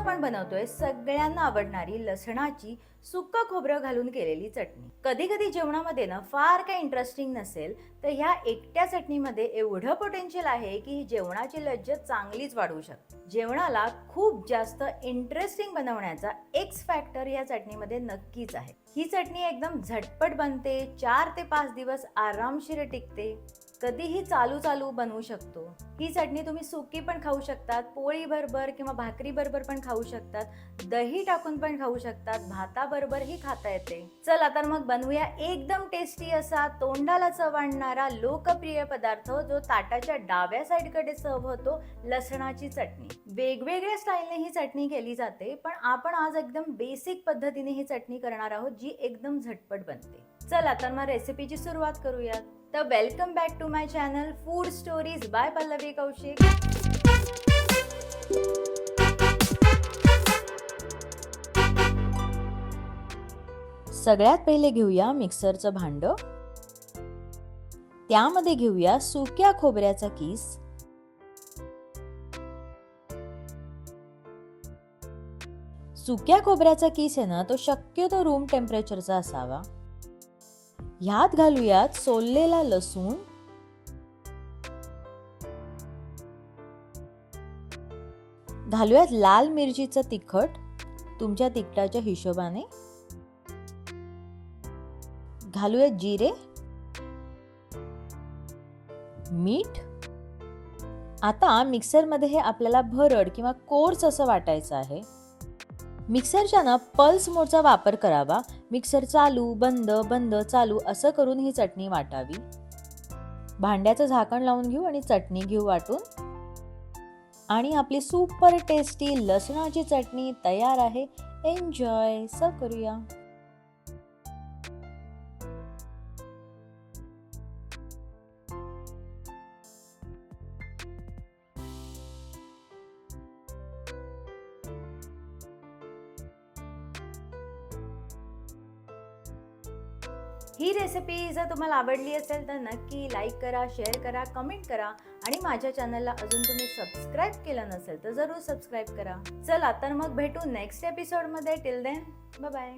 आपण बनवतोय सगळ्यांना आवडणारी लसणाची सुक्क खोबरं घालून केलेली चटणी. कधी कधी जेवणामध्ये ना फार काही इंटरेस्टिंग नसेल तर ह्या एकट्या चटणीमध्ये एवढं पोटेन्शियल आहे की ही जेवणाची लज्जत चांगलीच वाढवू शकते. जेवणाला खूप जास्त इंटरेस्टिंग बनवण्याचा एक्स फॅक्टर या चटणीमध्ये नक्कीच आहे. ही चटणी एकदम झटपट बनते चार ते पाच दिवस आरामशीर टिकते. कधीही चालू चालू बनवू शकतो. ही चटणी तुम्ही सुकी पण खाऊ शकतात पोळी बरोबर किंवा भाकरी बरोबर पण खाऊ शकतात दही टाकून पण खाऊ शकतात भाताबरोबरही खाता येते. चला तर मग बनवूया एकदम टेस्टी असा तोंडाला चव आणणारा लोकप्रिय पदार्थ जो ताटाच्या डाव्या साईडकडे सर्व होतो लसणाची चटणी. वेगवेगळ्या स्टाईलने ही चटणी केली जाते पण आपण आज एकदम बेसिक पद्धतीने ही चटणी करणार आहोत जी एकदम झटपट बनते. चला तर मग रेसिपीची सुरुवात करूयात. तर welcome back to my channel food stories by Pallavi Kaushik सगळ्यात पहिले घेऊया मिक्सरचं भांड. त्यामध्ये घेऊया सुक्या खोबऱ्याचा किस. सुक्या खोबऱ्याचा किस आहे ना तो शक्यतो रूम टेम्परेचरचा असावा. ह्यात घालूयात सोललेला लसूण. घालूयात लाल मिरचीचं तिखट. तुमच्या तिखटाच्या हिशोबाने. घालूयात जिरे मीठ. आता मिक्सरमध्ये हे आपल्याला भरड किंवा कोर्स असं वाटायचं आहे. मिक्सरच्या ना पल्स मोडचा वापर करावा. मिक्सर चालू बंद बंद चालू असं करून ही चटणी वाटावी. भांड्याचं झाकण लावून घेऊ आणि चटणी घेऊ वाटून. आणि आपली सुपर टेस्टी लसणाची चटणी तयार आहे. एन्जॉय सर्व करूया. ही रेसिपी जर तुम्हाला आवडली असेल तर नक्की लाईक करा शेअर करा कमेंट करा. आणि माझ्या चॅनलला अजून तुम्ही सबस्क्राईब केलं नसेल तर जरूर सबस्क्राईब करा. चला तर मग भेटू नेक्स्ट एपिसोडमध्ये टिल देन बाय